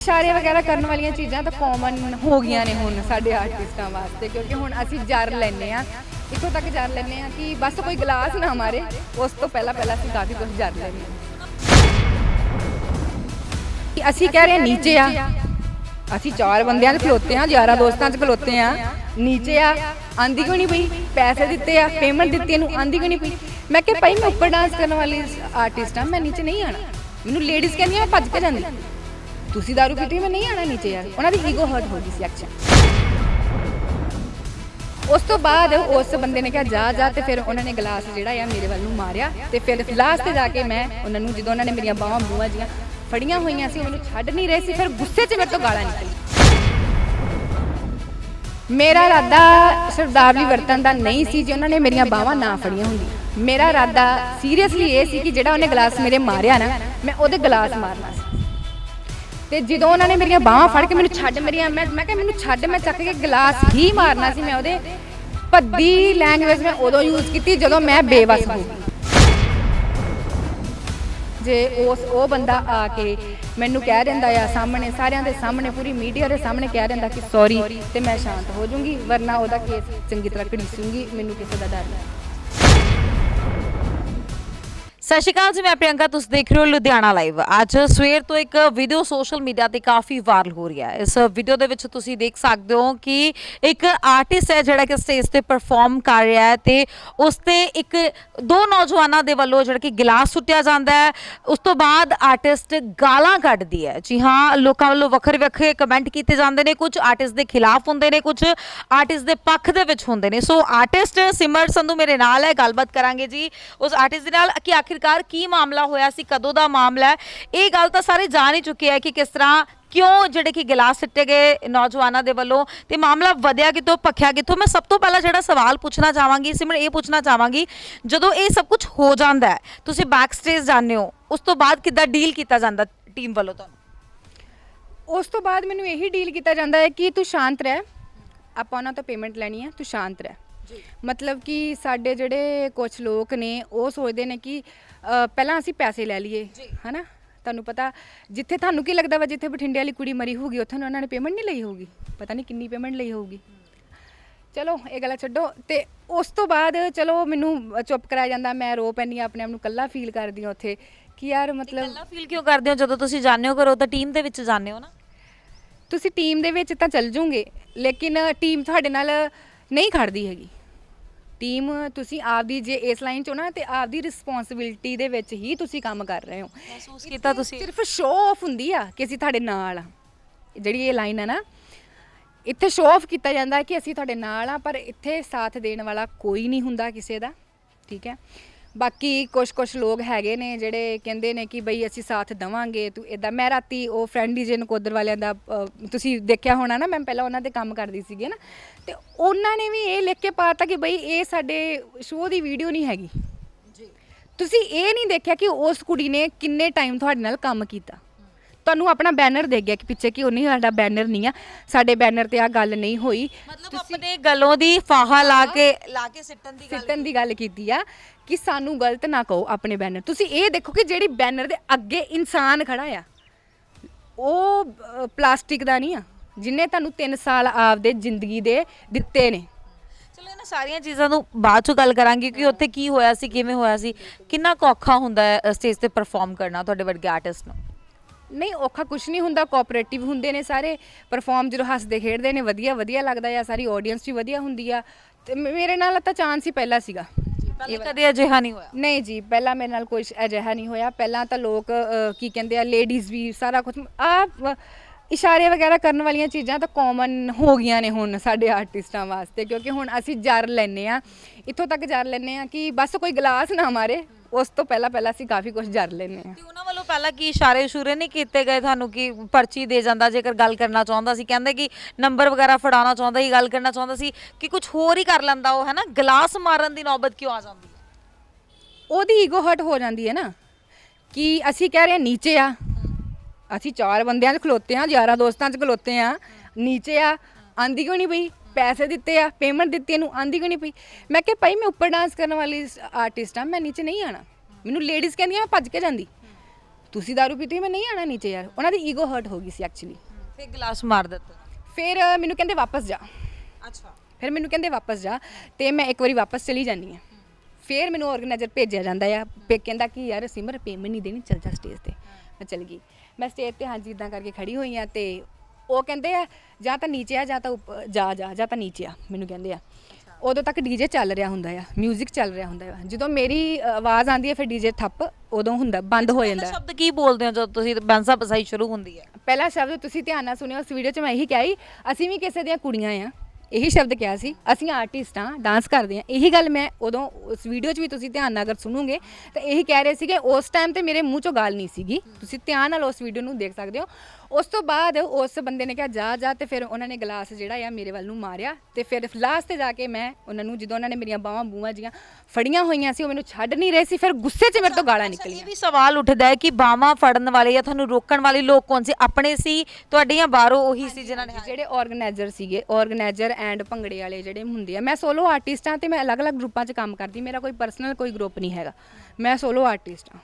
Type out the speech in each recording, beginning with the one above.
ਇਸ਼ਾਰੇ ਵਗੈਰਾ ਕਰਨ ਵਾਲੀਆਂ ਚੀਜ਼ਾਂ ਤਾਂ ਕਾਮਨ ਹੋ ਗਈਆਂ ਨੇ ਹੁਣ ਸਾਡੇ ਆਰਟਿਸਟਾਂ ਵਾਸਤੇ, ਕਿਉਂਕਿ ਹੁਣ ਅਸੀਂ ਜਰ ਲੈਨੇ ਆ ਇੱਥੋਂ ਤੱਕ ਜਰ ਲੈਨੇ ਆ ਕਿ ਬਸ ਕੋਈ ਗਲਾਸ ਨਾ ਮਾਰੇ, ਉਸ ਤੋਂ ਪਹਿਲਾਂ ਪਹਿਲਾਂ ਅਸੀਂ ਕਾਫੀ ਕੁਝ ਜਰ ਲੈਨੇ ਆ ਅਸੀਂ ਕਹਿ ਰਹੇ ਨੀਚੇ ਆ, ਅਸੀਂ ਚਾਰ ਬੰਦਿਆਂ 'ਚ ਖਲੋਤੇ ਆ 11 ਦੋਸਤਾਂ 'ਚ ਖਲੋਤੇ ਆ ਨੀਚੇ ਆ, ਆਂਦੀ ਕਿਉਂ ਨਹੀਂ ਪਈ? ਪੈਸੇ ਦਿੱਤੇ ਆ ਪੇਮੈਂਟ ਦਿੱਤੀ ਇਹਨੂੰ ਆਂਦੀ ਕਿਉਂ ਨਹੀਂ ਪਈ? ਮੈਂ ਕਿਹਾ ਭਾਈ ਮੈਂ ਉੱਪਰ ਡਾਂਸ ਕਰਨ ਵਾਲੀ ਆਰਟਿਸਟ ਆ ਮੈਂ ਨੀਚੇ ਨਹੀਂ ਆਣਾ ਮੈਨੂੰ ਲੇਡੀਜ਼ ਕਹਿੰਦੀਆਂ ਮੈਂ ਭੱਜ ਕੇ ਜਾਂਦੀ। ਤੁਸੀਂ ਦਾਰੂ ਪੀਤੀ ਮੈਂ ਨਹੀਂ ਆਣਾ ਨੀਚੇ ਯਾਰ। ਉਹਨਾਂ ਦੀ ਈਗੋ ਹਰਟ ਹੋ ਗਈ ਸੀ ਐਕਚੁਅਲੀ ਉਸ ਤੋਂ ਬਾਅਦ ਉਸ ਬੰਦੇ ਨੇ ਕਿਹਾ, ਜਾ ਜਾ। ਤੇ ਫਿਰ ਉਹਨਾਂ ਨੇ ਗਲਾਸ ਜਿਹੜਾ ਆ ਮੇਰੇ ਵੱਲ ਨੂੰ ਮਾਰਿਆ। ਤੇ ਫਿਰ ਲਾਸਟ ਤੇ ਜਾ ਕੇ ਮੈਂ ਉਹਨਾਂ ਨੂੰ, ਜਦੋਂ ਉਹਨਾਂ ਨੇ ਮੇਰੀਆਂ ਬਾਹਾਂ ਬੂਹਾਂ ਜੀਆਂ ਫੜੀਆਂ ਹੋਈਆਂ ਸੀ ਉਹ ਮੈਨੂੰ ਛੱਡ ਨਹੀਂ ਰਹੇ ਸੀ, ਫਿਰ ਗੁੱਸੇ 'ਚ ਮੇਰੇ ਤੋਂ ਗਾਲਾਂ ਨਿਕਲੀਆਂ। ਮੇਰਾ ਇਰਾਦਾ ਸ਼ਬਦਾਵਲੀ ਵਰਤਨ ਦਾ ਨਹੀਂ ਸੀ ਜੇ ਉਹਨਾਂ ਨੇ ਮੇਰੀਆਂ ਬਾਹਾਂ ਨਾ ਫੜੀਆਂ ਹੁੰਦੀਆਂ। ਮੇਰਾ ਇਰਾਦਾ ਸੀਰੀਅਸਲੀ ਇਹ ਸੀ ਕਿ ਜਿਹੜਾ ਉਹਨੇ ਗਲਾਸ ਮੇਰੇ ਮਾਰਿਆ ਨਾ, ਮੈਂ ਉਹਦੇ ਗਲਾਸ ਮਾਰਨਾ ਸੀ। ਤੇ ਜਦੋਂ ਉਹਨਾਂ ਨੇ ਮੇਰੀਆਂ ਬਾਹਾਂ ਫੜ ਕੇ ਮੈਨੂੰ ਛੱਡ ਮੇਰੀਆਂ, ਮੈਂ ਮੈਂ ਕਿਹਾ ਮੈਨੂੰ ਛੱਡ, ਮੈਂ ਚੱਕ ਕੇ ਗਲਾਸ ਹੀ ਮਾਰਨਾ ਸੀ ਮੈਂ ਉਹਦੇ ਭੱਦੀ ਲੈਂਗੁਏਜ ਮੈਂ ਉਦੋਂ ਯੂਜ਼ ਕੀਤੀ ਜਦੋਂ ਮੈਂ ਬੇਵਸ ਹੋ ਗਈ। ਜੇ ਉਸ, ਉਹ ਬੰਦਾ ਆ ਕੇ ਮੈਨੂੰ ਕਹਿ ਦਿੰਦਾ ਆ ਸਾਹਮਣੇ, ਸਾਰਿਆਂ ਦੇ ਸਾਹਮਣੇ, ਪੂਰੀ ਮੀਡੀਆ ਦੇ ਸਾਹਮਣੇ ਕਹਿ ਦਿੰਦਾ ਕਿ ਸੌਰੀ ਤੇ ਮੈਂ ਸ਼ਾਂਤ ਹੋ ਜਾਊਂਗੀ, ਵਰਨਾ ਉਹਦਾ ਕੇਸ ਚੰਗੀ ਤਰ੍ਹਾਂ ਘੜੀਸੂੰਗੀ, ਮੈਨੂੰ ਕਿਸੇ ਦਾ ਡਰ ਨਹੀਂ। ਸਤਿ ਸ਼੍ਰੀ ਅਕਾਲ ਜੀ, ਮੈਂ ਪ੍ਰਿਯੰਕਾ, ਤੁਸੀਂ ਦੇਖ ਰਹੇ ਹੋ ਲੁਧਿਆਣਾ ਲਾਈਵ। ਅੱਜ ਸਵੇਰ ਤੋਂ ਇੱਕ ਵੀਡੀਓ ਸੋਸ਼ਲ ਮੀਡੀਆ ਤੇ ਕਾਫੀ ਵਾਇਰਲ ਹੋ ਰਹੀ ਹੈ। ਇਸ ਵੀਡੀਓ ਦੇ ਵਿੱਚ ਤੁਸੀਂ ਦੇਖ ਸਕਦੇ ਹੋ ਕਿ ਇੱਕ ਆਰਟਿਸਟ ਹੈ ਜਿਹੜਾ ਕਿ ਸਟੇਜ ਤੇ ਪਰਫਾਰਮ ਕਰ ਰਿਹਾ ਹੈ ਤੇ ਉਸ ਤੇ ਇੱਕ ਦੋ ਨੌਜਵਾਨਾਂ ਦੇ ਵੱਲੋਂ ਜਿਹੜਾ ਕਿ ਗਿਲਾਸ ਸੁੱਟਿਆ ਜਾਂਦਾ ਹੈ। ਉਸ ਤੋਂ ਬਾਅਦ ਆਰਟਿਸਟ ਗਾਲਾਂ ਕੱਢਦੀ ਹੈ। ਜੀ ਹਾਂ, ਲੋਕਾਂ ਵੱਲੋਂ ਵੱਖਰੇ ਵੱਖਰੇ ਕਮੈਂਟ ਕੀਤੇ ਜਾਂਦੇ ਨੇ। ਕੁਝ ਆਰਟਿਸਟ ਦੇ ਖਿਲਾਫ ਹੁੰਦੇ ਨੇ, ਕੁਝ ਆਰਟਿਸਟ ਦੇ ਪੱਖ ਦੇ ਵਿੱਚ ਹੁੰਦੇ ਨੇ। ਸੋ ਆਰਟਿਸਟ ਸਿਮਰ ਸੰਧੂ ਮੇਰੇ ਨਾਲ ਹੈ। ਗੱਲਬਾਤ ਕਰਾਂਗੇ ਜੀ। ਉਸ ਆਰਟਿਸਟ ਦੇ ਨਾਲ ਕਿ ਆਖਿਰ ਆਖਿਰਕਾਰ ਕੀ ਮਾਮਲਾ ਹੋਇਆ ਸੀ ਕਦੋਂ ਦਾ ਮਾਮਲਾ ਹੈ ਇਹ ਗੱਲ ਤਾਂ ਸਾਰੇ ਜਾਣ ਹੀ ਚੁੱਕੇ ਹੈ ਕਿ ਕਿਸ ਤਰ੍ਹਾਂ ਕਿਉਂ ਜਿਹੜੇ ਕਿ ਗਲਾਸ ਸਿੱਟੇ ਗਏ ਨੌਜਵਾਨਾਂ ਦੇ ਵੱਲੋਂ ਤੇ ਮਾਮਲਾ ਵਧਿਆ ਕਿਤੋਂ ਪੱਖਿਆ ਕਿਤੋਂ ਮੈਂ ਸਭ ਤੋਂ ਪਹਿਲਾਂ ਜਿਹੜਾ ਸਵਾਲ ਪੁੱਛਣਾ ਚਾਹਾਂਗੀ ਸਿਮਰ ਇਹ ਪੁੱਛਣਾ ਚਾਹਾਂਗੀ ਜਦੋਂ ਇਹ ਸਭ ਕੁਝ ਹੋ ਜਾਂਦਾ ਹੈ ਤੁਸੀਂ ਬੈਕ ਸਟੇਜ ਜਾਂਦੇ ਹੋ ਉਸ ਤੋਂ ਬਾਅਦ ਕਿੱਦਾਂ ਡੀਲ ਕੀਤਾ ਜਾਂਦਾ ਟੀਮ ਵੱਲੋਂ ਤੁਹਾਨੂੰ? ਉਸ ਤੋਂ ਬਾਅਦ ਮੈਨੂੰ ਇਹੀ ਡੀਲ ਕੀਤਾ ਜਾਂਦਾ ਹੈ ਕਿ ਤੂੰ ਸ਼ਾਂਤ ਰਹਿ ਆਪਾਂ ਉਹਨਾਂ ਤੋਂ ਪੇਮੈਂਟ ਲੈਣੀ ਹੈ ਤੂੰ ਸ਼ਾਂਤ ਰਹਿ। ਮਤਲਬ ਕਿ ਸਾਡੇ ਜਿਹੜੇ ਕੁਝ ਲੋਕ ਨੇ ਉਹ ਸੋਚਦੇ ਨੇ ਕਿ ਅ, ਪਹਿਲਾਂ ਅਸੀਂ ਪੈਸੇ ਲੈ ਲਈਏ ਹਨਾ? ਤੁਹਾਨੂੰ ਪਤਾ ਜਿੱਥੇ ਤੁਹਾਨੂੰ ਕੀ ਲੱਗਦਾ ਵਾ ਜਿੱਥੇ ਬਠਿੰਡੇ ਵਾਲੀ ਕੁੜੀ ਮਰੀ ਹੋਊਗੀ ਉੱਥੇ ਉਹਨਾਂ ਨੇ ਪੇਮੈਂਟ ਨਹੀਂ ਲਈ ਹੋਊਗੀ। ਪਤਾ ਨਹੀਂ ਕਿੰਨੀ ਪੇਮੈਂਟ ਲਈ ਹੋਊਗੀ। ਚਲੋ ਇਹ ਗੱਲਾਂ ਛੱਡੋ। ਤੇ ਉਸ ਤੋਂ ਬਾਅਦ ਚਲੋ ਮੈਨੂੰ ਚੁੱਪ ਕਰਾਇਆ ਜਾਂਦਾ ਮੈਂ ਰੋ ਪੈਂਦੀ ਹਾਂ ਆਪਣੇ ਆਪ ਨੂੰ ਕੱਲਾ ਫੀਲ ਕਰਦੀ ਹਾਂ ਉੱਥੇ। ਕਿ ਯਾਰ ਮਤਲਬ ਪਹਿਲਾਂ ਫੀਲ ਕਿਉਂ ਕਰਦੇ ਹੋ? ਜਦੋਂ ਤੁਸੀਂ ਜਾਂਦੇ ਹੋ ਕਰੋ ਤਾਂ ਟੀਮ ਦੇ ਵਿੱਚ ਜਾਂਦੇ ਹੋ ਨਾ। ਤੁਸੀਂ ਟੀਮ ਦੇ ਵਿੱਚ ਤਾਂ ਚੱਲ ਜੂਗੇ ਲੇਕਿਨ ਟੀਮ ਤੁਹਾਡੇ ਨਾਲ ਨਹੀਂ ਖੜਦੀ ਹੈਗੀ। ਟੀਮ ਤੁਸੀਂ ਆਪਦੀ ਜੇ ਇਸ ਲਾਈਨ 'ਚ ਹੋ ਨਾ ਤੇ ਆਪਦੀ ਰਿਸਪੌਂਸਿਬਿਲਟੀ ਦੇ ਵਿੱਚ ਹੀ ਤੁਸੀਂ ਕੰਮ ਕਰ ਰਹੇ ਹੋ। ਮਹਿਸੂਸ ਕੀਤਾ ਤੁਸੀਂ? ਸਿਰਫ ਸ਼ੋਅ ਆਫ ਹੁੰਦੀ ਆ ਕਿ ਅਸੀਂ ਤੁਹਾਡੇ ਨਾਲ ਆ। ਜਿਹੜੀ ਇਹ ਲਾਈਨ ਆ ਨਾ ਇੱਥੇ ਸ਼ੋਅ ਆਫ ਕੀਤਾ ਜਾਂਦਾ ਕਿ ਅਸੀਂ ਤੁਹਾਡੇ ਨਾਲ ਆ ਪਰ ਇੱਥੇ ਸਾਥ ਦੇਣ ਵਾਲਾ ਕੋਈ ਨਹੀਂ ਹੁੰਦਾ ਕਿਸੇ ਦਾ ਠੀਕ ਹੈ? ਬਾਕੀ ਕੁਝ ਕੁਝ ਲੋਕ ਹੈਗੇ ਨੇ ਜਿਹੜੇ ਕਹਿੰਦੇ ਨੇ ਕਿ ਬਈ ਅਸੀਂ ਸਾਥ ਦਵਾਂਗੇ ਤੂੰ ਇਦਾਂ ਮੈਂ ਰਾਤੀ ਉਹ ਫਰੈਂਡ ਡੀਜੇ ਨਕੋਦਰ ਵਾਲਿਆਂ ਦਾ ਅ, ਤੁਸੀਂ ਦੇਖਿਆ ਹੋਣਾ ਨਾ ਮੈਂ ਪਹਿਲਾਂ ਉਹਨਾਂ ਤੇ ਕੰਮ ਕਰਦੀ ਸੀਗੀ ਨਾ? ਤੇ ਉਹਨਾਂ ਨੇ ਵੀ ਇਹ ਲਿਖ ਕੇ ਪਾਤਾ ਕਿ ਬਈ ਇਹ ਸਾਡੇ ਸ਼ੋਅ ਦੀ ਵੀਡੀਓ ਨਹੀਂ ਹੈਗੀ। ਤੁਸੀਂ ਇਹ ਨਹੀਂ ਦੇਖਿਆ ਕਿ ਉਸ ਕੁੜੀ ਨੇ ਕਿੰਨੇ ਟਾਈਮ ਤੁਹਾਡੇ ਨਾਲ ਕੰਮ ਕੀਤਾ? ਤੁਹਾਨੂੰ ਆਪਣਾ ਬੈਨਰ ਦੇ ਗਿਆ ਕਿ ਪਿੱਛੇ ਕਿ ਉਹਨੇ ਸਾਡਾ ਬੈਨਰ ਨਹੀਂ ਆ। ਸਾਡੇ ਬੈਨਰ ਤੇ ਆ ਗੱਲ ਨਹੀਂ ਹੋਈ। ਮਤਲਬ ਆਪਣੇ ਗਲੋਂ ਦੀ ਫਾਹਾ ਲਾ ਕੇ ਲਾ ਕੇ ਸਿੱਟਣ ਦੀ ਗੱਲ ਸਿੱਟਣ ਦੀ ਗੱਲ ਕੀਤੀ ਆ ਕਿ ਸਾਨੂੰ ਗਲਤ ਨਾ ਕਹੋ ਆਪਣੇ ਬੈਨਰ ਤੁਸੀਂ ਇਹ ਦੇਖੋ ਕਿ ਜਿਹੜੀ ਬੈਨਰ ਦੇ ਅੱਗੇ ਇਨਸਾਨ ਖੜਾ ਆ ਉਹ ਅ, ਪਲਾਸਟਿਕ ਦਾ ਨਹੀਂ ਆ ਜਿਨੇ ਤੁਹਾਨੂੰ 3 ਸਾਲ ਆਪਦੇ ਜ਼ਿੰਦਗੀ ਦੇ ਦਿੱਤੇ ਨੇ। ਚਲੋ ਇਹਨਾਂ ਸਾਰੀਆਂ ਚੀਜ਼ਾਂ ਨੂੰ ਬਾਅਦ ਚੋਂ ਗੱਲ ਕਰਾਂਗੇ ਕਿ ਉੱਥੇ ਕੀ ਹੋਇਆ ਸੀ ਕਿਵੇਂ ਹੋਇਆ ਸੀ ਕਿੰਨਾ ਕੁ ਔਖਾ ਹੁੰਦਾ ਹੈ ਸਟੇਜ ਤੇ ਪਰਫਾਰਮ ਕਰਨਾ ਤੁਹਾਡੇ ਵਰਗੇ ਆਰਟਿਸਟ ਨੂੰ। ਨਹੀਂ ਔਖਾ ਕੁਝ ਨਹੀਂ ਹੁੰਦਾ ਕੋਆਪਰੇਟਿਵ ਹੁੰਦੇ ਨੇ ਸਾਰੇ ਪਰਫਾਰਮ ਜਦੋਂ ਹੱਸਦੇ ਖੇਡਦੇ ਨੇ ਵਧੀਆ ਵਧੀਆ ਲੱਗਦਾ ਆ ਸਾਰੀ ਆਡੀਅנס ਵੀ ਵਧੀਆ ਹੁੰਦੀ ਆ। ਤੇ ਮੇ- ਮੇਰੇ ਨਾਲ ਤਾਂ ਚਾਂਸ ਹੀ ਪਹਿਲਾਂ ਸੀਗਾ। ਪਹਿਲੇ ਕਦੇ ਅਜਿਹਾ ਨਹੀਂ ਹੋਇਆ? ਨਹੀਂ ਜੀ ਪਹਿਲਾਂ ਮੇਰੇ ਨਾਲ ਕੋਈ ਅਜਿਹਾ ਨਹੀਂ ਹੋਇਆ। ਪਹਿਲਾਂ ਤਾਂ ਲੋਕ ਅ, ਕੀ ਕਹਿੰਦੇ ਆ ਲੇਡੀਜ਼ ਵੀ ਸਾਰਾ ਕੁਝ ਆ ਇਸ਼ਾਰੇ ਵਗੈਰਾ ਕਰਨ ਵਾਲੀਆਂ ਚੀਜ਼ਾਂ ਤਾਂ ਕਾਮਨ ਹੋ ਗਈਆਂ ਨੇ ਹੁਣ ਸਾਡੇ ਆਰਟਿਸਟਾਂ ਵਾਸਤੇ ਕਿਉਂਕਿ ਹੁਣ ਅਸੀਂ ਜਰ ਲੈਨੇ ਆ। ਇੱਥੋਂ ਤੱਕ ਜਰ ਲੈਨੇ ਆ ਕਿ ਬਸ ਕੋਈ ਗਲਾਸ ਨਾ ਮਾਰੇ। ਉਸ ਤੋਂ ਪਹਿਲਾਂ ਪਹਿਲਾਂ ਅਸੀਂ ਕਾਫੀ ਕੁਝ ਜਰ ਲੈਨੇ ਆ ਤੇ ਉਹਨਾਂ ਵੱਲੋਂ ਪਹਿਲਾਂ ਕੀ ਇਸ਼ਾਰੇ ਇਸ਼ੂਰੇ ਨਹੀਂ ਕੀਤੇ ਗਏ ਤੁਹਾਨੂੰ ਕਿ ਪਰਚੀ ਦੇ ਜਾਂਦਾ ਜੇਕਰ ਗੱਲ ਕਰਨਾ ਚਾਹੁੰਦਾ ਸੀ? ਕਹਿੰਦੇ ਕਿ ਨੰਬਰ ਵਗੈਰਾ ਫੜਾਉਣਾ ਚਾਹੁੰਦਾ ਸੀ ਗੱਲ ਕਰਨਾ ਚਾਹੁੰਦਾ ਸੀ ਕਿ ਕੁਝ ਹੋਰ ਹੀ ਕਰ ਲੈਂਦਾ ਉਹ ਹੈ ਨਾ ਗਲਾਸ ਮਾਰਨ ਦੀ ਨੌਬਤ ਕਿਉਂ ਆ ਜਾਂਦੀ ਹੈ? ਉਹਦੀ ਈਗੋ ਹਰਟ ਹੋ ਜਾਂਦੀ ਹੈ ਨਾ ਕਿ ਅਸੀਂ ਕਹਿ ਰਹੇ ਹਾਂ ਨੀਚੇ ਆ। ਅਸੀਂ ਚਾਰ ਬੰਦਿਆਂ 'ਚ ਖਲੋਤੇ ਆ 11 ਦੋਸਤਾਂ 'ਚ ਖਲੋਤੇ ਆ ਨੀਚੇ ਆ ਆਂਦੀ ਕਿਉਂ ਨਹੀਂ ਪਈ? ਪੈਸੇ ਦਿੱਤੇ ਆ ਪੇਮੈਂਟ ਦਿੱਤੀ ਇਹਨੂੰ ਆਂਦੀ ਕਿਉਂ ਨਹੀਂ ਪਈ? ਮੈਂ ਕਿਹਾ ਭਾਈ ਮੈਂ ਉੱਪਰ ਡਾਂਸ ਕਰਨ ਵਾਲੀ ਆਰਟਿਸਟ ਆ ਮੈਂ ਨੀਚੇ ਨਹੀਂ ਆਣਾ। ਮੈਨੂੰ ਲੇਡੀਜ਼ ਕਹਿੰਦੀਆਂ ਮੈਂ ਭੱਜ ਕੇ ਜਾਂਦੀ। ਤੁਸੀਂ दारू ਪੀਤੀ ਮੈਂ ਨਹੀਂ ਆਣਾ ਨੀਚੇ ਯਾਰ। ਉਹਨਾਂ ਦੀ ਈਗੋ ਹਰਟ ਹੋ ਗਈ ਸੀ ਐਕਚੁਅਲੀ ਫਿਰ ਗਲਾਸ ਮਾਰ ਦਿੱਤਾ। ਫਿਰ ਅ, ਮੈਨੂੰ ਕਹਿੰਦੇ ਵਾਪਸ ਜਾ। ਅੱਛਾ। ਫਿਰ ਮੈਨੂੰ ਕਹਿੰਦੇ ਵਾਪਸ ਜਾ। ਤੇ ਮੈਂ ਇੱਕ ਵਾਰੀ ਵਾਪਸ ਚਲੀ ਜਾਂਦੀ ਆ ਫਿਰ ਮੈਨੂੰ ਆਰਗੇਨਾਈਜ਼ਰ ਭੇਜਿਆ ਜਾਂਦਾ ਆ ਪੇ ਕਹਿੰਦਾ ਕਿ ਯਾਰ ਸਿਮਰ ਪੇਮੈਂਟ ਨਹੀਂ ਦੇਣੀ ਚੱਲ ਜਾ ਸਟੇਜ ਤੇ। ਮੈਂ ਚਲ ਗਈ। ਮੈਂ ਸਟੇਜ ਤੇ ਹਾਂਜੀ ਇਦਾਂ ਕਰਕੇ ਖੜੀ ਹੋਈ ਆ ਤੇ ਉਹ ਕਹਿੰਦੇ ਆ ਜਾਂ ਤਾਂ ਨੀਚੇ ਆ ਜਾਂ ਤਾਂ ਉੱਪ- ਜਾ ਜਾ ਜਾਂ ਤਾਂ ਨੀਚੇ ਆ ਮੈਨੂੰ ਕਹਿੰਦੇ ਆ। ਉਦੋਂ ਤੱਕ ਡੀਜੇ ਚੱਲ ਰਿਹਾ ਹੁੰਦਾ ਆ 뮤직 ਚੱਲ ਰਿਹਾ ਹੁੰਦਾ ਆ। ਜਦੋਂ ਮੇਰੀ ਆਵਾਜ਼ ਆਉਂਦੀ ਹੈ ਫਿਰ ਡੀਜੇ ਠੱਪ ਉਦੋਂ ਹੁੰਦਾ ਬੰਦ ਹੋ ਜਾਂਦਾ। ਸ਼ਬਦ ਕੀ ਬੋਲਦੇ ਹੋ ਜਦੋਂ ਤੁਸੀਂ ਬੰਸਾ ਬਸਾਈ ਸ਼ੁਰੂ ਹੁੰਦੀ ਹੈ ਪਹਿਲਾ ਸ਼ਬਦ ਤੁਸੀਂ ਧਿਆਨ ਨਾਲ ਸੁਣਿਓ ਉਸ ਵੀਡੀਓ 'ਚ ਮੈਂ ਇਹੀ ਕਿਹਾ ਸੀ ਅਸੀਂ ਵੀ ਕਿਸੇ ਦੀਆਂ ਕੁੜੀਆਂ ਆ। ਇਹੀ ਸ਼ਬਦ ਕਿਹਾ ਸੀ ਅਸੀਂ ਆਰਟਿਸਟ ਆ ਡਾਂਸ ਕਰਦੇ ਆ। ਇਹੀ ਗੱਲ ਮੈਂ ਉਦੋਂ ਉਸ ਵੀਡੀਓ 'ਚ ਵੀ ਤੁਸੀਂ ਧਿਆਨ ਨਾਲ ਅਗਰ ਸੁਣੋਗੇ ਤਾਂ ਇਹੀ ਕਹਿ ਰਹੇ ਸੀਗੇ ਉਸ ਟਾਈਮ ਤੇ ਮੇਰੇ ਮੂੰਹ 'ਚੋਂ ਗੱਲ ਨਹੀਂ ਸੀਗੀ। ਤੁਸੀਂ ਧਿਆਨ ਨਾਲ ਉਸ ਵੀਡੀਓ ਨੂੰ ਦੇਖ ਸਕਦੇ ਹੋ। ਉਸ ਤੋਂ ਬਾਅਦ ਉਸ ਬੰਦੇ ਨੇ ਕਿਹਾ ਜਾ ਜਾ। ਤੇ ਫਿਰ ਉਹਨਾਂ ਨੇ ਗਲਾਸ ਜਿਹੜਾ ਆ ਮੇਰੇ ਵੱਲ ਨੂੰ ਮਾਰਿਆ ਤੇ ਫਿਰ ਲਾਸਟ ਤੇ ਜਾ ਕੇ ਮੈਂ ਉਹਨਾਂ ਨੂੰ ਜਦੋਂ ਉਹਨਾਂ ਨੇ ਮੇਰੀਆਂ ਬਾਹਾਂ ਬੂਹਾਂ ਜੀਆਂ ਫੜੀਆਂ ਹੋਈਆਂ ਸੀ ਉਹ ਮੈਨੂੰ ਛੱਡ ਨਹੀਂ ਰਹੇ ਸੀ ਫਿਰ ਗੁੱਸੇ 'ਚ ਮੇਰੇ ਤੋਂ ਗਾਲਾਂ ਇਹ ਨਿਕਲੀਆਂ। ਵੀ ਸਵਾਲ ਉੱਠਦਾ ਹੈ ਕਿ ਬਾਹਾਂ ਫੜਨ ਵਾਲੇ ਜਾਂ ਤੁਹਾਨੂੰ ਰੋਕਣ ਵਾਲੇ ਲੋਕ ਕੌਣ ਸੀ? ਆਪਣੇ ਸੀ ਤੁਹਾਡੇ ਜਾਂ ਬਾਹਰੋਂ ਉਹੀ ਸੀ ਜਿਨ੍ਹਾਂ ਨੇ ਜਿਹੜੇ ਆਰਗੇਨਾਈਜ਼ਰ ਸੀਗੇ ਆਰਗੇਨਾਈਜ਼ਰ ਐਂਡ ਭੰਗੜੇ ਵਾਲੇ ਜਿਹੜੇ ਹੁੰਦੇ ਆ। ਮੈਂ ਸੋਲੋ ਆਰਟਿਸਟ ਆ ਤੇ ਮੈਂ ਅਲੱਗ-ਅਲੱਗ ਗਰੁੱਪਾਂ 'ਚ ਕੰਮ ਕਰਦੀ ਮੇਰਾ ਕੋਈ ਪਰਸਨਲ ਕੋਈ ਗਰੁੱਪ ਨਹੀਂ ਹੈਗਾ। ਮੈਂ ਸੋਲੋ ਆਰਟਿਸਟ ਆ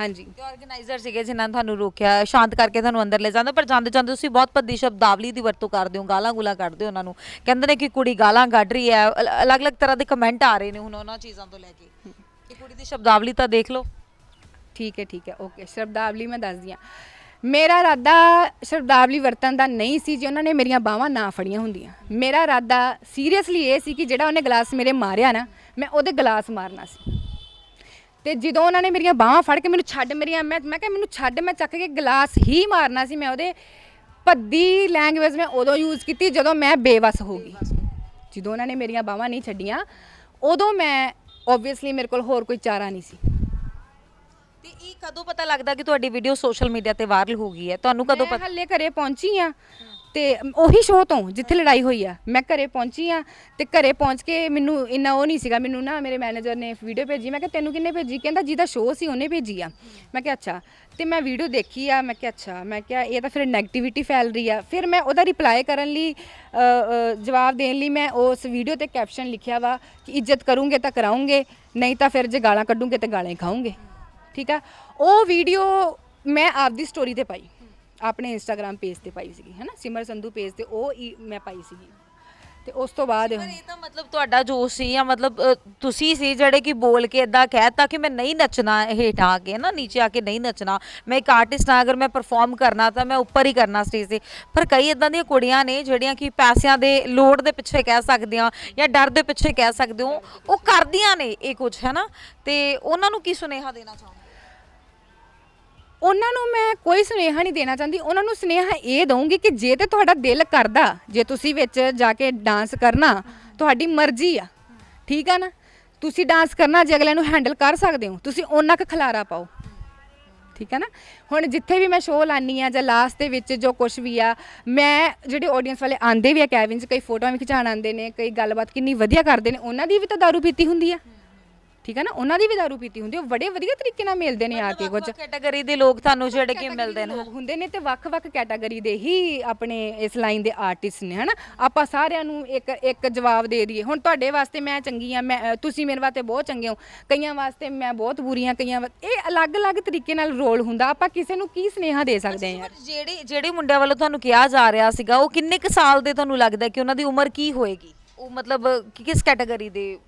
ਹਾਂਜੀ। ਤੇ ਆਰਗੇਨਾਈਜ਼ਰ ਸੀਗੇ ਜਿਨ੍ਹਾਂ ਨੇ ਤੁਹਾਨੂੰ ਰੋਕਿਆ ਸ਼ਾਂਤ ਕਰਕੇ ਤੁਹਾਨੂੰ ਅੰਦਰ ਲੈ ਜਾਂਦਾ ਪਰ ਜਾਂਦੇ ਜਾਂਦੇ ਤੁਸੀਂ ਬਹੁਤ ਭੱਦੀ ਸ਼ਬਦਾਵਲੀ ਦੀ ਵਰਤੋਂ ਕਰਦੇ ਹੋ ਗਾਲਾਂ ਗੁਲਾ ਕੱਢਦੇ ਹੋ ਉਹਨਾਂ ਨੂੰ। ਕਹਿੰਦੇ ਨੇ ਕਿ ਕੁੜੀ ਗਾਲਾਂ ਕੱਢ ਰਹੀ ਹੈ ਅਲ- ਅਲੱਗ-ਅਲੱਗ ਤਰ੍ਹਾਂ ਦੇ ਕਮੈਂਟ ਆ ਰਹੇ ਨੇ ਹੁਣ ਉਹਨਾਂ ਚੀਜ਼ਾਂ ਤੋਂ ਲੈ ਕੇ। ਕਿ ਕੁੜੀ ਦੀ ਸ਼ਬਦਾਵਲੀ ਤਾਂ ਦੇਖ ਲਓ। ਠੀਕ ਹੈ ਠੀਕ ਹੈ ਓਕੇ ਸ਼ਬਦਾਵਲੀ ਮੈਂ ਦੱਸਦੀ ਆ ਮੇਰਾ ਇਰਾਦਾ ਸ਼ਬਦਾਵਲੀ ਵਰਤਨ ਦਾ ਨਹੀਂ ਸੀ ਜੇ ਉਹਨਾਂ ਨੇ ਮੇਰੀਆਂ ਬਾਹਾਂ ਨਾ ਫੜੀਆਂ ਹੁੰਦੀਆਂ। ਮੇਰਾ ਇਰਾਦਾ ਸੀਰੀਅਸਲੀ ਇਹ ਸੀ ਕਿ ਜਿਹੜਾ ਉਹਨੇ ਗਲਾਸ ਮੇਰੇ ਮਾਰਿਆ ਨਾ ਮੈਂ ਉਹਦੇ ਗਲਾਸ ਮਾਰਨਾ ਸੀ। ਤੇ ਜਦੋਂ ਉਹਨਾਂ ਨੇ ਮੇਰੀਆਂ ਬਾਹਾਂ ਫੜ ਕੇ ਮੈਨੂੰ ਛੱਡ ਮੇਰੀਆਂ ਮੈਂ ਮੈਂ ਕਿਹਾ ਮੈਨੂੰ ਛੱਡ ਮੈਂ ਚੱਕ ਕੇ ਗਲਾਸ ਹੀ ਮਾਰਨਾ ਸੀ ਮੈਂ ਉਹਦੇ ਭੱਦੀ ਲੈਂਗੁਏਜ ਮੈਂ ਉਦੋਂ ਯੂਜ਼ ਕੀਤੀ ਜਦੋਂ ਮੈਂ ਬੇਵਸ ਹੋ ਗਈ। ਜਦੋਂ ਉਹਨਾਂ ਨੇ ਮੇਰੀਆਂ ਬਾਹਾਂ ਨਹੀਂ ਛੱਡੀਆਂ ਉਦੋਂ ਮੈਂ ਆਬਵੀਅਸਲੀ ਮੇਰੇ ਕੋਲ ਹੋਰ ਕੋਈ ਚਾਰਾ ਨਹੀਂ ਸੀ। ਤੇ ਇਹ ਕਦੋਂ ਪਤਾ ਲੱਗਦਾ ਕਿ ਤੁਹਾਡੀ ਵੀਡੀਓ ਸੋਸ਼ਲ ਮੀਡੀਆ ਤੇ ਵਾਇਰਲ ਹੋ ਗਈ ਹੈ? ਤੁਹਾਨੂੰ ਕਦੋਂ ਪਤਾ ਹੱਲੇ ਘਰੇ ਪਹੁੰਚੀ ਆ ਤੇ ਉਹੀ ਸ਼ੋਅ ਤੋਂ ਜਿੱਥੇ ਲੜਾਈ ਹੋਈ ਆ। ਮੈਂ ਘਰੇ ਪਹੁੰਚੀ ਆ ਤੇ ਘਰੇ ਪਹੁੰਚ ਕੇ ਮੈਨੂੰ ਇੰਨਾ ਉਹ ਨਹੀਂ ਸੀਗਾ, ਮੈਨੂੰ ਨਾ ਮੇਰੇ ਮੈਨੇਜਰ ਨੇ ਵੀਡੀਓ ਭੇਜੀ। ਮੈਂ ਕਿਹਾ, ਤੈਨੂੰ ਕਿੰਨੇ ਭੇਜੀ? ਕਹਿੰਦਾ, ਜਿਹਦਾ ਸ਼ੋਅ ਸੀ ਉਹਨੇ ਭੇਜੀ ਆ। ਮੈਂ ਕਿਹਾ, ਅੱਛਾ। ਤੇ ਮੈਂ ਵੀਡੀਓ ਦੇਖੀ ਆ, ਮੈਂ ਕਿਹਾ, ਅੱਛਾ। ਮੈਂ ਕਿਹਾ, ਇਹ ਤਾਂ ਫਿਰ ਨੈਗੇਟਿਵਿਟੀ ਫੈਲ ਰਹੀ ਆ। ਫਿਰ ਮੈਂ ਉਹਦਾ ਰਿਪਲਾਈ ਕਰਨ ਲਈ ਜਵਾਬ ਦੇਣ ਲਈ ਮੈਂ ਉਸ ਵੀਡੀਓ ਤੇ ਕੈਪਸ਼ਨ ਲਿਖਿਆ ਵਾ ਕਿ ਇੱਜ਼ਤ ਕਰੂੰਗੇ ਤਾਂ ਕਰਾਉਂਗੇ, ਨਹੀਂ ਤਾਂ ਫਿਰ ਜੇ ਗਾਲਾਂ ਕੱਢੂੰਗੇ ਤਾਂ ਗਾਲਾਂ ਹੀ ਖਾਉਂਗੇ ਠੀਕ ਆ? ਉਹ ਵੀਡੀਓ ਮੈਂ ਆਪਦੀ ਸਟੋਰੀ ਤੇ ਪਾਈ। ਆਪਣੇ ਇੰਸਟਾਗ੍ਰam ਪੇਜ ਤੇ ਪਾਈ ਸੀਗੀ ਹੈਨਾ? ਸਿਮਰ ਸੰਧੂ ਪੇਜ ਤੇ ਉਹ ਈ ਮੈਂ ਪਾਈ ਸੀਗੀ। ਤੇ ਉਸ ਤੋਂ ਬਾਅਦ ਪਰ ਇਹ ਤਾਂ ਮਤਲਬ ਤੁਹਾਡਾ ਜੋਸ਼ ਸੀ ਜਾਂ ਮਤਲਬ ਅ, ਤੁਸੀਂ ਸੀ ਜਿਹੜੇ ਕਿ ਬੋਲ ਕੇ ਇਦਾਂ ਕਹਿਤਾ ਕਿ ਮੈਂ ਨਹੀਂ ਨੱਚਣਾ ਹੇਠਾਂ ਆ ਕੇ ਨਾ ਨੀਚੇ ਆ ਕੇ ਨਹੀਂ ਨੱਚਣਾ। ਮੈਂ ਇੱਕ ਆਰਟਿਸਟ ਹਾਂ ਅਗਰ ਮੈਂ ਪਰਫਾਰਮ ਕਰਨਾ ਤਾਂ ਮੈਂ ਉੱਪਰ ਹੀ ਕਰਨਾ ਸਟੇਜ ਤੇ। ਪਰ ਕਈ ਇਦਾਂ ਦੀਆਂ ਕੁੜੀਆਂ ਨੇ ਜਿਹੜੀਆਂ ਕਿ ਪੈਸਿਆਂ ਦੇ ਲੋੜ ਦੇ ਪਿੱਛੇ ਕਹਿ ਸਕਦੇ ਆ ਜਾਂ ਡਰ ਦੇ ਪਿੱਛੇ ਕਹਿ ਸਕਦੇ ਹੋ ਉਹ ਕਰਦੀਆਂ ਨੇ ਇਹ ਕੁਝ ਹੈ ਨਾ ਤੇ ਉਹਨਾਂ ਨੂੰ ਕੀ ਸੁਨੇਹਾ ਦੇਣਾ ਚਾਹੁੰਦੇ ਉਹਨਾਂ ਨੂੰ ਮੈਂ ਕੋਈ ਸੁਨੇਹਾ ਨਹੀਂ ਦੇਣਾ ਚਾਹੁੰਦੀ। ਉਹਨਾਂ ਨੂੰ ਸੁਨੇਹਾ ਇਹ ਦਊਂਗੀ ਕਿ ਜੇ ਤੇ ਤੁਹਾਡਾ ਦਿਲ ਕਰਦਾ, ਜੇ ਤੁਸੀਂ ਵਿੱਚ ਜਾ ਕੇ ਡਾਂਸ ਕਰਨਾ, ਤੁਹਾਡੀ ਮਰਜ਼ੀ ਆ। ਠੀਕ ਆ ਨਾ? ਤੁਸੀਂ ਡਾਂਸ ਕਰਨਾ, ਜੇ ਅਗਲੇ ਨੂੰ ਹੈਂਡਲ ਕਰ ਸਕਦੇ ਹੋ। ਤੁਸੀਂ ਉਹਨਾਂ ਕੁ ਖਲਾਰਾ ਪਾਓ। ਠੀਕ ਹੈ ਨਾ? ਹੁਣ ਜਿੱਥੇ ਵੀ ਮੈਂ ਸ਼ੋਅ ਲਾਨੀ ਆ ਜਾਂ ਲਾਸਟ ਦੇ ਵਿੱਚ ਜੋ ਕੁਝ ਵੀ ਆ, ਮੈਂ ਜਿਹੜੇ ਆਡੀਅנס ਵਾਲੇ ਆਂਦੇ ਵੀ ਆ ਕੈਬਿਨ 'ਚ, ਕਈ ਫੋਟੋਆਂ ਵੀ ਖਿਚਾਣ ਆਉਂਦੇ ਨੇ, ਕਈ ਗੱਲਬਾਤ ਕਿੰਨੀ ਵਧੀਆ ਕਰਦੇ ਨੇ, ਉਹਨਾਂ ਦੀ ਵੀ ਤਾਂ ਦਾਰੂ ਪੀਤੀ ਹੁੰਦੀ ਆ। ਠੀਕ ਹੈ ਨਾ? ਉਹਨਾਂ ਦੀ ਵੀ ਦਾਰੂ ਪੀਤੀ ਹੁੰਦੀ ਉਹ ਬੜੇ ਵਧੀਆ ਤਰੀਕੇ ਨਾਲ ਮਿਲਦੇ ਨੇ ਆ ਕੇ ਕੁਝ। ਕੈਟਾਗਰੀ ਦੇ ਲੋਕ ਤੁਹਾਨੂੰ ਜਿਹੜੇ ਕਿ ਮਿਲਦੇ ਨੇ। ਲੋਕ ਹੁੰਦੇ ਨੇ ਤੇ ਵੱਖ-ਵੱਖ ਕੈਟਾਗਰੀ ਦੇ ਹੀ ਆਪਣੇ ਇਸ ਲਾਈਨ ਦੇ ਆਰਟਿਸਟ ਨੇ ਹਨਾ? ਆਪਾਂ ਸਾਰਿਆਂ ਨੂੰ ਇੱਕ ਇੱਕ ਜਵਾਬ ਦੇ ਦਈਏ। ਹੁਣ ਤੁਹਾਡੇ ਵਾਸਤੇ ਮੈਂ ਚੰਗੀ ਆ ਮੈਂ ਤੁਸੀਂ ਮੇਰੇ ਵਾਸਤੇ ਬਹੁਤ ਚੰਗੇ ਹੋ। ਕਈਆਂ ਵਾਸਤੇ ਮੈਂ ਬਹੁਤ ਬੁਰੀ ਆ ਕਈਆਂ ਵਾ- ਇਹ ਅਲੱਗ-ਅਲੱਗ ਤਰੀਕੇ ਨਾਲ ਰੋਲ ਹੁੰਦਾ। ਆਪਾਂ ਕਿਸੇ ਨੂੰ ਕੀ ਸੁਨੇਹਾ ਦੇ ਸਕਦੇ ਹਾਂ? ਯਾਰ ਜਿਹੜੇ ਜਿਹੜੇ ਮੁੰਡਿਆਂ ਵੱਲੋਂ ਤੁਹਾਨੂੰ ਕਿਹਾ ਜਾ ਰਿਹਾ ਸੀਗਾ ਉਹ ਕਿੰਨੇ ਕੁ ਸਾਲ ਦੇ ਤੁਹਾਨੂੰ ਲੱਗਦਾ ਕਿ ਉਹਨਾਂ ਦੀ ਉਮਰ ਕੀ ਹੋਏਗੀ? ਉਹ ਮਤਲਬ ਕਿ ਕਿਸ ਕੈਟਾਗਰੀ ਦੇ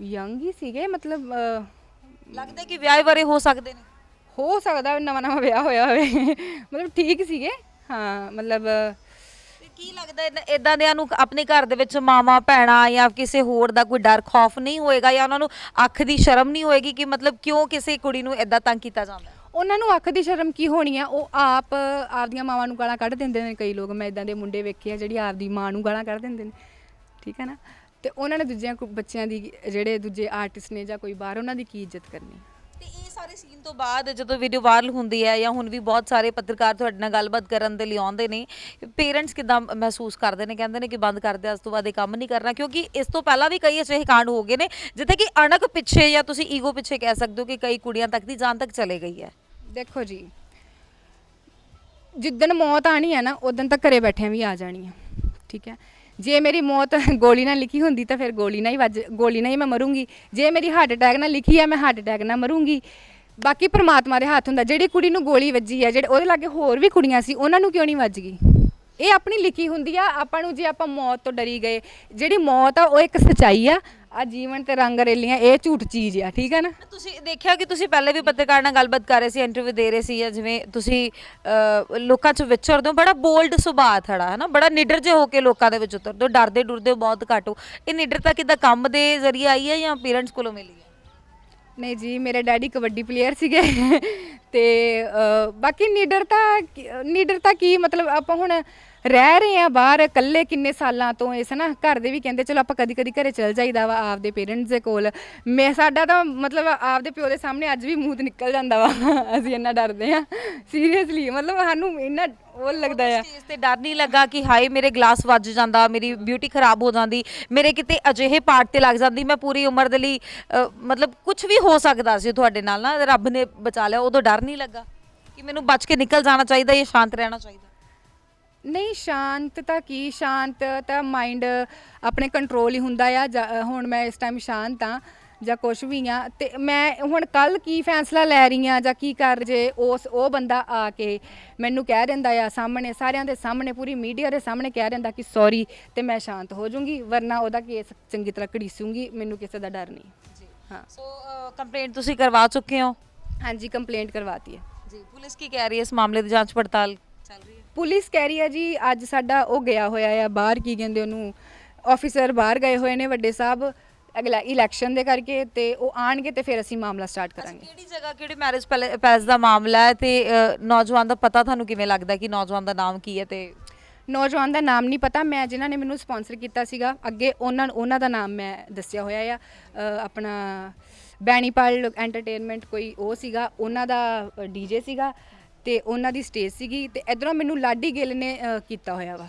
ਯੰਗ ਹੀ ਸੀਗੇ ਮਤਲਬ ਲੱਗਦਾ ਕਿ ਵਿਆਹ ਬਾਰੇ ਹੋ ਸਕਦੇ ਨੇ? ਹੋ ਸਕਦਾ ਨਵਾਂ ਨਵਾਂ ਵਿਆਹ ਹੋਇਆ ਹੋਵੇ। ਮਤਲਬ ਠੀਕ ਸੀਗੇ। ਹਾਂ ਮਤਲਬ ਤੇ ਕੀ ਲੱਗਦਾ ਇਦਾਂ ਦਿਆਂ ਨੂੰ ਆਪਣੇ ਘਰ ਦੇ ਵਿੱਚ ਮਾਮਾ ਭੈਣਾ ਜਾਂ ਕਿਸੇ ਹੋਰ ਦਾ ਕੋਈ ਡਰ ਖੌਫ ਨਹੀਂ ਹੋਏਗਾ ਜਾਂ ਉਹਨਾਂ ਨੂੰ ਅੱਖ ਦੀ ਸ਼ਰਮ ਨਹੀਂ ਹੋਏਗੀ ਕਿ ਮਤਲਬ ਕਿਉਂ ਕਿਸੇ ਕੁੜੀ ਨੂੰ ਇਦਾਂ ਤੰਗ ਕੀਤਾ ਜਾਂਦਾ? ਉਹਨਾਂ ਨੂੰ ਅੱਖ ਦੀ ਸ਼ਰਮ ਕੀ ਹੋਣੀ ਆ? ਉਹ ਆਪ ਆਪਦੀਆਂ ਮਾਵਾਂ ਨੂੰ ਗਾਲਾਂ ਕੱਢ ਦਿੰਦੇ ਨੇ ਕਈ ਲੋਕ। ਮੈਂ ਇਦਾਂ ਦੇ ਮੁੰਡੇ ਵੇਖੇ ਆ ਜਿਹੜੀ ਆਪਦੀ ਮਾਂ ਨੂੰ ਗਾਲਾਂ ਕੱਢ ਦਿੰਦੇ ਨੇ। ਠੀਕ ਹੈ ਨਾ? ਤੇ ਉਹਨਾਂ ਨੇ ਦੂਜਿਆਂ ਕੋ- ਬੱਚਿਆਂ ਦੀ ਜਿਹੜੇ ਦੂਜੇ ਆਰਟਿਸਟ ਨੇ ਜਾਂ ਕੋਈ ਬਾਹਰ ਉਹਨਾਂ ਦੀ ਕੀ ਇੱਜ਼ਤ ਕਰਨੀ? ਤੇ ਇਹ ਸਾਰੇ ਸੀਨ ਤੋਂ ਬਾਅਦ ਜਦੋਂ ਵੀਡੀਓ ਵਾਇਰਲ ਹੁੰਦੀ ਹੈ ਜਾਂ ਹੁਣ ਵੀ ਬਹੁਤ ਸਾਰੇ ਪੱਤਰਕਾਰ ਤੁਹਾਡੇ ਨਾਲ ਗੱਲਬਾਤ ਕਰਨ ਦੇ ਲਈ ਆਉਂਦੇ ਨੇ ਪੇਰੈਂਟਸ ਕਿਦਾਂ ਮਹਿਸੂਸ ਕਰਦੇ ਨੇ? ਕਹਿੰਦੇ ਨੇ ਕਿ ਬੰਦ ਕਰ ਦਿਆ ਉਸ ਤੋਂ ਬਾਅਦ ਇਹ ਕੰਮ ਨਹੀਂ ਕਰਨਾ ਕਿਉਂਕਿ ਇਸ ਤੋਂ ਪਹਿਲਾਂ ਵੀ ਕਈ ਅਜਿਹੇ ਕਾਂਡ ਹੋ ਗਏ ਨੇ ਜਿੱਥੇ ਕਿ ਅਣਖ ਪਿੱਛੇ ਜਾਂ ਤੁਸੀਂ ਈਗੋ ਪਿੱਛੇ ਕਹਿ ਸਕਦੇ ਹੋ ਕਿ ਕਈ ਕੁੜੀਆਂ ਤੱਕ ਦੀ ਜਾਨ ਤੱਕ ਚਲੇ ਗਈ ਹੈ। ਦੇਖੋ ਜੀ ਜਿੱਦਣ ਮੌਤ ਆਣੀ ਹੈ ਨਾ ਉਦੋਂ ਤਾਂ ਘਰੇ ਬੈਠਿਆਂ ਵੀ ਆ ਜਾਣੀ ਹੈ ਠੀਕ ਹੈ? ਜੇ ਮੇਰੀ ਮੌਤ ਗੋਲੀ ਨਾਲ ਲਿਖੀ ਹੁੰਦੀ ਤਾਂ ਫਿਰ ਗੋਲੀ ਨਾਲ ਹੀ ਵੱਜ, ਗੋਲੀ ਨਾਲ ਹੀ ਮੈਂ ਮਰੂੰਗੀ। ਜੇ ਮੇਰੀ ਹਾਰਟ ਅਟੈਕ ਨਾਲ ਲਿਖੀ ਹੈ ਮੈਂ ਹਾਰਟ ਅਟੈਕ ਨਾਲ ਮਰੂੰਗੀ। ਬਾਕੀ ਪ੍ਰਮਾਤਮਾ ਦੇ ਹੱਥ ਹੁੰਦਾ, ਜਿਹੜੀ ਕੁੜੀ ਨੂੰ ਗੋਲੀ ਵੱਜੀ ਹੈ ਜਿਹੜੇ ਉਹਦੇ ਲਾਗੇ ਹੋਰ ਵੀ ਕੁੜੀਆਂ ਸੀ, ਉਹਨਾਂ ਨੂੰ ਕਿਉਂ ਨਹੀਂ ਵੱਜ ਗਈ? ਇਹ ਆਪਣੀ ਲਿਖੀ ਹੁੰਦੀ ਆ ਆਪਾਂ ਨੂੰ ਜੇ ਆਪਾਂ ਮੌਤ ਤੋਂ ਡਰੀ ਗਏ ਜਿਹੜੀ ਮੌਤ ਆ ਉਹ ਇੱਕ ਸਚਾਈ ਆ ਆ ਜੀਵਨ ਤੇ ਰੰਗ ਰੇਲੀਆਂ ਇਹ ਝੂਠ ਚੀਜ਼ ਆ ਠੀਕ ਹੈ ਨਾ? ਤੁਸੀਂ ਦੇਖਿਆ ਕਿ ਤੁਸੀਂ ਪਹਿਲੇ ਵੀ ਪੱਤਰਕਾਰ ਨਾਲ ਗੱਲਬਾਤ ਕਰ ਰਹੇ ਸੀ ਇੰਟਰਵਿਊ ਦੇ ਰਹੇ ਸੀ ਜਾਂ ਜਿਵੇਂ ਤੁਸੀਂ ਅਹ, ਲੋਕਾਂ 'ਚ ਵਿਚਰਦੇ ਹੋ ਬੜਾ ਬੋਲਡ ਸੁਭਾਅ ਥੜਾ ਹੈ ਨਾ ਬੜਾ ਨਿਡਰ ਜੇ ਹੋ ਕੇ ਲੋਕਾਂ ਦੇ ਵਿੱਚ ਉਤਰਦੇ ਹੋ ਡਰਦੇ ਡੁਰਦੇ ਹੋ ਬਹੁਤ ਘੱਟ ਹੋ। ਇਹ ਨਿਡਰਤਾ ਕਿੱਦਾਂ ਕੰਮ ਦੇ ਜ਼ਰੀਏ ਆਈ ਹੈ ਜਾਂ ਪੇਰੈਂਟਸ ਕੋਲੋਂ ਮਿਲੀ ਹੈ ਨਹੀਂ ਜੀ ਮੇਰੇ ਡੈਡੀ ਕਬੱਡੀ ਪਲੇਅਰ ਸੀਗੇ ਤੇ ਅ, ਬਾਕੀ ਨੀਡਰਤਾ ਕੀ- ਨੀਡਰਤਾ ਕੀ ਮਤਲਬ ਆਪਾਂ ਹੁਣ ਰਹਿ ਰਹੇ ਆ ਬਾਹਰ, ਇਕੱਲੇ ਕਿੰਨੇ ਸਾਲਾਂ ਤੋਂ ਇਸ ਨਾ ਘਰ ਦੇ ਵੀ ਕਹਿੰਦੇ, ਚਲੋ ਆਪਾਂ ਕਦੀ ਕਦੀ ਘਰੇ ਚਲ ਜਾਈਦਾ ਵਾ ਆਪਦੇ ਪੇਰੈਂਟਸ ਦੇ ਕੋਲ। ਮੈਂ, ਸਾਡਾ ਤਾਂ ਮਤਲਬ ਆਪਦੇ ਪਿਓ ਦੇ ਸਾਹਮਣੇ ਅੱਜ ਵੀ ਮੂੰਹ ਤੇ ਨਿਕਲ ਜਾਂਦਾ ਵਾ। ਅਸੀਂ ਇੰਨਾ ਡਰਦੇ ਆ। ਸੀਰੀਅਸਲੀ ਮਤਲਬ ਸਾਨੂੰ ਇੰਨਾ ਉਹ ਲੱਗਦਾ ਆ। ਇਸ ਤੇ ਡਰ ਨਹੀਂ ਲੱਗਾ ਕਿ ਹਾਏ, ਮੇਰੇ ਗਲਾਸ ਵੱਜ ਜਾਂਦਾ, ਮੇਰੀ ਬਿਊਟੀ ਖਰਾਬ ਹੋ ਜਾਂਦੀ, ਮੇਰੇ ਕਿਤੇ ਅਜਿਹੇ ਪਾਰਟ ਤੇ ਲੱਗ ਜਾਂਦੀ, ਮੈਂ ਪੂਰੀ ਉਮਰ ਦੇ ਲਈ ਮਤਲਬ ਕੁਝ ਵੀ ਹੋ ਸਕਦਾ ਸੀ ਤੁਹਾਡੇ ਨਾਲ ਨਾ, ਰੱਬ ਨੇ ਬਚਾ ਲਿਆ, ਉਦੋਂ ਡਰ ਨਹੀਂ ਲੱਗਾ ਕਿ ਮੈਨੂੰ ਬਚ ਕੇ ਨਿਕਲ ਜਾਣਾ ਚਾਹੀਦਾ ਜਾਂ ਸ਼ਾਂਤ ਰਹਿਣਾ ਚਾਹੀਦਾ। ਨਹੀਂ ਸ਼ਾਂਤ ਤਾਂ ਕੀ ਸ਼ਾਂਤ ਤਾਂ ਮਾਈਂਡ ਆਪਣੇ ਕੰਟਰੋਲ ਹੀ ਹੁੰਦਾ ਆ ਜਾਂ- ਹੁਣ ਮੈਂ ਇਸ ਟਾਈਮ ਸ਼ਾਂਤ ਆ ਜਾਂ ਕੁਝ ਵੀ ਆ ਤੇ ਮੈਂ ਹੁਣ ਕੱਲ ਕੀ ਫੈਸਲਾ ਲੈ ਰਹੀ ਆ ਜਾਂ ਕੀ ਕਰ ਜੇ ਉਸ ਉਹ ਬੰਦਾ ਆ ਕੇ ਮੈਨੂੰ ਕਹਿ ਦਿੰਦਾ ਆ ਸਾਹਮਣੇ ਸਾਰਿਆਂ ਦੇ ਸਾਹਮਣੇ ਪੂਰੀ ਮੀਡੀਆ ਦੇ ਸਾਹਮਣੇ ਕਹਿ ਦਿੰਦਾ ਕਿ ਸੌਰੀ ਤੇ ਮੈਂ ਸ਼ਾਂਤ ਹੋ ਜਾਊਂਗੀ ਵਰਨਾ ਉਹਦਾ ਕੇਸ ਚੰਗੀ ਤਰ੍ਹਾਂ ਘੜੀਸੂੰਗੀ ਮੈਨੂੰ ਕਿਸੇ ਦਾ ਡਰ ਨਹੀਂ। ਜੀ। ਹਾਂ। ਸੋ ਕੰਪਲੇਂਟ ਤੁਸੀਂ ਕਰਵਾ ਚੁੱਕੇ ਹੋ? ਹਾਂਜੀ ਕੰਪਲੇਂਟ ਕਰਵਾਤੀ ਹੈ। ਜੀ ਪੁਲਿਸ ਕੀ ਕਹਿ ਰਹੀ ਹੈ ਇਸ ਮਾਮਲੇ ਦੀ ਜਾਂਚ ਪੜਤਾਲ ਚੱਲ ਰਹੀ ਹੈ? ਪੁਲਿਸ ਕਹਿ ਰਹੀ ਹੈ ਜੀ ਅੱਜ ਸਾਡਾ ਉਹ ਗਿਆ ਹੋਇਆ ਆ ਬਾਹਰ ਕੀ ਕਹਿੰਦੇ ਉਹਨੂੰ ਆਫੀਸਰ ਬਾਹਰ ਗਏ ਹੋਏ ਨੇ ਵੱਡੇ ਸਾਹਿਬ ਅਗਲਾ ਇਲੈਕਸ਼ਨ ਦੇ ਕਰਕੇ ਤੇ ਉਹ ਆਣਗੇ ਤੇ ਫਿਰ ਅਸੀਂ ਮਾਮਲਾ ਸਟਾਰਟ ਕਰਾਂਗੇ। ਕਿਹੜੀ ਜਗ੍ਹਾ ਕਿਹੜੀ ਮੈਰਿਜ ਪੈਲੇਸ ਦਾ ਮਾਮਲਾ ਹੈ ਤੇ ਨੌਜਵਾਨ ਦਾ ਪਤਾ ਤੁਹਾਨੂੰ ਕਿਵੇਂ ਲੱਗਦਾ ਕਿ ਨੌਜਵਾਨ ਦਾ ਨਾਮ ਕੀ ਹੈ ਤੇ? ਨੌਜਵਾਨ ਦਾ ਨਾਮ ਨਹੀਂ ਪਤਾ ਮੈਂ ਜਿਨ੍ਹਾਂ ਨੇ ਮੈਨੂੰ ਸਪਾਂਸਰ ਕੀਤਾ ਸੀਗਾ ਅੱਗੇ ਉਹਨਾਂ ਉਹਨਾਂ ਦਾ ਨਾਮ ਮੈਂ ਦੱਸਿਆ ਹੋਇਆ ਆ। ਆਪਣਾ ਬੈਣੀਪਾਲ ਐਂਟਰਟੇਨਮੈਂਟ ਕੋਈ ਉਹ ਸੀਗਾ ਉਹਨਾਂ ਦਾ ਡੀਜੇ ਸੀਗਾ। ਤੇ ਉਹਨਾਂ ਦੀ ਸਟੇਜ ਸੀਗੀ ਤੇ ਇਧਰੋਂ ਮੈਨੂੰ ਲਾਡੀ ਗਿੱਲ ਨੇ ਅ, ਕੀਤਾ ਹੋਇਆ ਵਾ।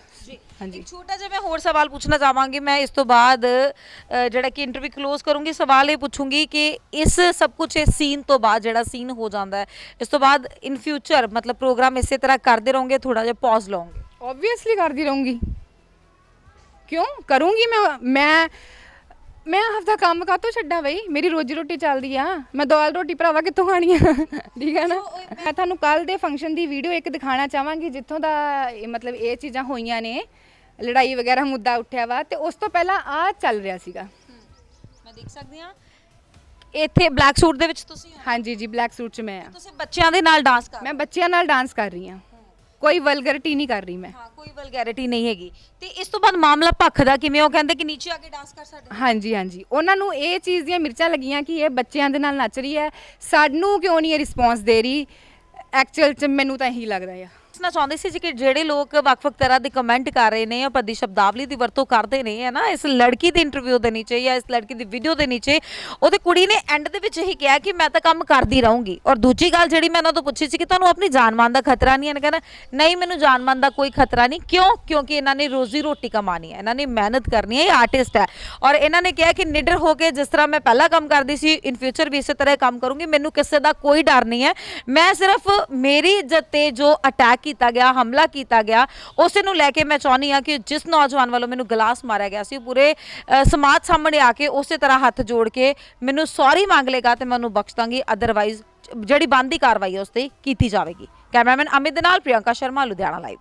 ਹਾਂਜੀ। ਇੱਕ ਛੋਟਾ ਜਿਹਾ ਮੈਂ ਹੋਰ ਸਵਾਲ ਪੁੱਛਣਾ ਚਾਹਾਂਗੀ ਮੈਂ ਇਸ ਤੋਂ ਬਾਅਦ ਅ, ਜਿਹੜਾ ਕਿ ਇੰਟਰਵਿਊ ক্লোਜ਼ ਕਰੂੰਗੀ ਸਵਾਲ ਇਹ ਪੁੱਛੂੰਗੀ ਕਿ ਇਸ ਸਭ ਕੁਝ ਇਸ ਸੀਨ ਤੋਂ ਬਾਅਦ ਜਿਹੜਾ ਸੀਨ ਹੋ ਜਾਂਦਾ ਹੈ ਇਸ ਤੋਂ ਬਾਅਦ ਇਨ ਫਿਊਚਰ ਮਤਲਬ ਪ੍ਰੋਗਰਾਮ ਇਸੇ ਤਰ੍ਹਾਂ ਕਰਦੇ ਰਹੋਗੇ ਥੋੜਾ ਜਿਹਾ ਪੌਜ਼ ਲਓਗੇ? ਆਬਵੀਅਸਲੀ ਕਰਦੀ ਰਹੂੰਗੀ। ਕਿਉਂ? ਕਰੂੰਗੀ ਮੈਂ ਮੈਂ ਮੈਂ ਆਪਦਾ ਕੰਮ ਕਾਤੋਂ ਛੱਡਾਂ ਬਈ? ਮੇਰੀ ਰੋਜੀ ਰੋਟੀ ਚੱਲਦੀ ਆ। ਮੈਂ ਦਾਲ ਰੋਟੀ ਭਰਾਵਾ ਕਿੱਥੋਂ ਖਾਣੀ ਆ? ਠੀਕ ਆ ਨਾ? ਮੈਂ ਤੁਹਾਨੂੰ ਕੱਲ ਦੇ ਫੰਕਸ਼ਨ ਦੀ ਵੀਡੀਓ ਇੱਕ ਦਿਖਾਣਾ ਚਾਹਾਂਗੀ ਜਿੱਥੋਂ ਦਾ ਇਹ ਮਤਲਬ ਇਹ ਚੀਜ਼ਾਂ ਹੋਈਆਂ ਨੇ ਲੜਾਈ ਵਗੈਰਾ ਮੁੱਦਾ ਉੱਠਿਆ ਵਾ ਤੇ ਉਸ ਤੋਂ ਪਹਿਲਾਂ ਆ ਚੱਲ ਰਿਹਾ ਸੀਗਾ। ਮੈਂ ਦੇਖ ਸਕਦੀ ਹਾਂ। ਇੱਥੇ ਬਲੈਕ ਸੂਟ ਦੇ ਵਿੱਚ ਤੁਸੀਂ ਹੋ। ਹਾਂਜੀ ਜੀ ਬਲੈਕ ਸੂਟ 'ਚ ਮੈਂ ਆ। ਤੁਸੀਂ ਬੱਚਿਆਂ ਦੇ ਨਾਲ ਡਾਂਸ ਕਰ ਮੈਂ ਬੱਚਿਆਂ ਨਾਲ ਡਾਂਸ ਕਰ ਰਹੀ ਆ ਕੋਈ ਵਲਗਰਿਟੀ ਨਹੀਂ ਕਰ ਰਹੀ ਮੈਂ। ਹਾਂ ਕੋਈ ਵਲਗੈਰਿਟੀ ਨਹੀਂ ਹੈਗੀ। ਤੇ ਇਸ ਤੋਂ ਬਾਅਦ ਮਾਮਲਾ ਪੱਖ ਦਾ ਕਿਵੇਂ ਉਹ ਕਹਿੰਦੇ ਕਿ ਨੀਚੇ ਆ ਕੇ ਡਾਂਸ ਕਰ ਸਾਡੇ ਹਾਂਜੀ ਹਾਂਜੀ। ਉਹਨਾਂ ਨੂੰ ਇਹ ਚੀਜ਼ ਦੀਆਂ ਮਿਰਚਾਂ ਲੱਗੀਆਂ ਕਿ ਇਹ ਬੱਚਿਆਂ ਦੇ ਨਾਲ ਨੱਚ ਰਹੀ ਹੈ। ਸਾਨੂੰ ਕਿਉਂ ਨਹੀਂ ਇਹ ਰਿਸਪੌਂਸ ਦੇ ਰਹੀ? ਐਕਚੁਅਲ ਚ ਮੈਨੂੰ ਤਾਂ ਇਹੀ ਲੱਗਦਾ ਆ। ਦੱਸਣਾ ਚਾਹੁੰਦੇ ਸੀ ਜੀ ਕਿ ਜਿਹੜੇ ਲੋਕ ਵੱਖ-ਵੱਖ ਤਰ੍ਹਾਂ ਦੇ ਕਮੈਂਟ ਕਰ ਰਹੇ ਨੇ ਜਾਂ ਸ਼ਬਦਾਵਲੀ ਦੀ ਵਰਤੋਂ ਕਰਦੇ ਨੇ, ਹੈ ਨਾ, ਇਸ ਲੜਕੀ ਦੇ ਇੰਟਰਵਿਊ ਦੇ ਨੀਚੇ ਜਾਂ ਇਸ ਲੜਕੀ ਦੀ ਵੀਡੀਓ ਦੇ ਨੀਚੇ, ਉਹਦੇ ਕੁੜੀ ਨੇ ਐਂਡ ਦੇ ਵਿੱਚ ਹੀ ਕਿਹਾ ਕਿ ਮੈਂ ਤਾਂ ਕੰਮ ਕਰਦੀ ਰਹੂੰਗੀ। ਔਰ ਦੂਜੀ ਗੱਲ ਜਿਹੜੀ ਮੈਂ ਉਹਨਾਂ ਤੋਂ ਪੁੱਛੀ ਸੀ ਕਿ ਤੁਹਾਨੂੰ ਆਪਣੀ ਜਾਨ-ਮਾਨ ਦਾ ਖਤਰਾ ਨਹੀਂ ਹੈ ਇਹਨਾਂ ਕਹਿੰਦਾ ਨਹੀਂ, ਮੈਨੂੰ ਜਾਨ-ਮਾਨ ਦਾ ਕੋਈ ਖਤਰਾ ਨਹੀਂ। ਕਿਉਂ? ਕਿਉਂਕਿ ਇਹਨਾਂ ਨੇ ਰੋਜ਼ੀ ਰੋਟੀ ਕਮਾਣੀ ਹੈ, ਇਹਨਾਂ ਨੇ ਮਿਹਨਤ ਕਰਨੀ ਹੈ, ਇਹ ਆਰਟਿਸਟ ਹੈ। ਔਰ ਇਹਨਾਂ ਨੇ ਕਿਹਾ ਕਿ ਨਿਡਰ ਹੋ ਕੇ ਜਿਸ ਤਰ੍ਹਾਂ ਮੈਂ ਪਹਿਲਾਂ ਕੰਮ ਕਰਦੀ ਸੀ ਇਨ ਫਿਊਚਰ ਵੀ ਇਸੇ ਤਰ੍ਹਾਂ ਕੰਮ ਕਰੂੰਗੀ, ਮੈਨੂੰ ਕਿਸੇ ਦਾ ਕੋਈ ਡਰ ਨਹੀਂ ਹੈ। ਮੈਂ ਸਿਰਫ ਮੇਰੀ ਇੱਜ਼ਤ ਤੇ ਜੋ ਅਟੈਕ ਕੀਤਾ ਗਿਆ, ਹਮਲਾ ਕੀਤਾ ਗਿਆ, ਉਸੇ ਨੂੰ ਲੈ ਕੇ ਮੈਂ ਚਾਹੁੰਦੀ ਆ ਕਿ ਜਿਸ ਨੌਜਵਾਨ ਵੱਲੋਂ ਮੈਨੂੰ ਗਲਾਸ ਮਾਰਿਆ ਗਿਆ ਸੀ, ਉਹ ਪੂਰੇ ਸਮਾਜ ਸਾਹਮਣੇ ਆ ਕੇ ਉਸੇ ਤਰ੍ਹਾਂ ਹੱਥ ਜੋੜ ਕੇ ਮੈਨੂੰ ਸੌਰੀ ਮੰਗ ਲੇਗਾ ਤੇ ਮੈਂ ਉਹਨੂੰ ਬਖਸ਼ ਦਾਂਗੀ ਅਦਰਵਾਈਜ਼ ਜਿਹੜੀ ਬੰਦੀ ਕਾਰਵਾਈ ਹੈ ਉਸ ਤੇ ਕੀਤੀ ਜਾਵੇਗੀ। ਕੈਮਰਾਮੈਨ ਅਮਿਤ ਦੇ ਨਾਲ ਪ੍ਰਿਯੰਕਾ ਸ਼ਰਮਾ, ਲੁਧਿਆਣਾ ਲਾਈਵ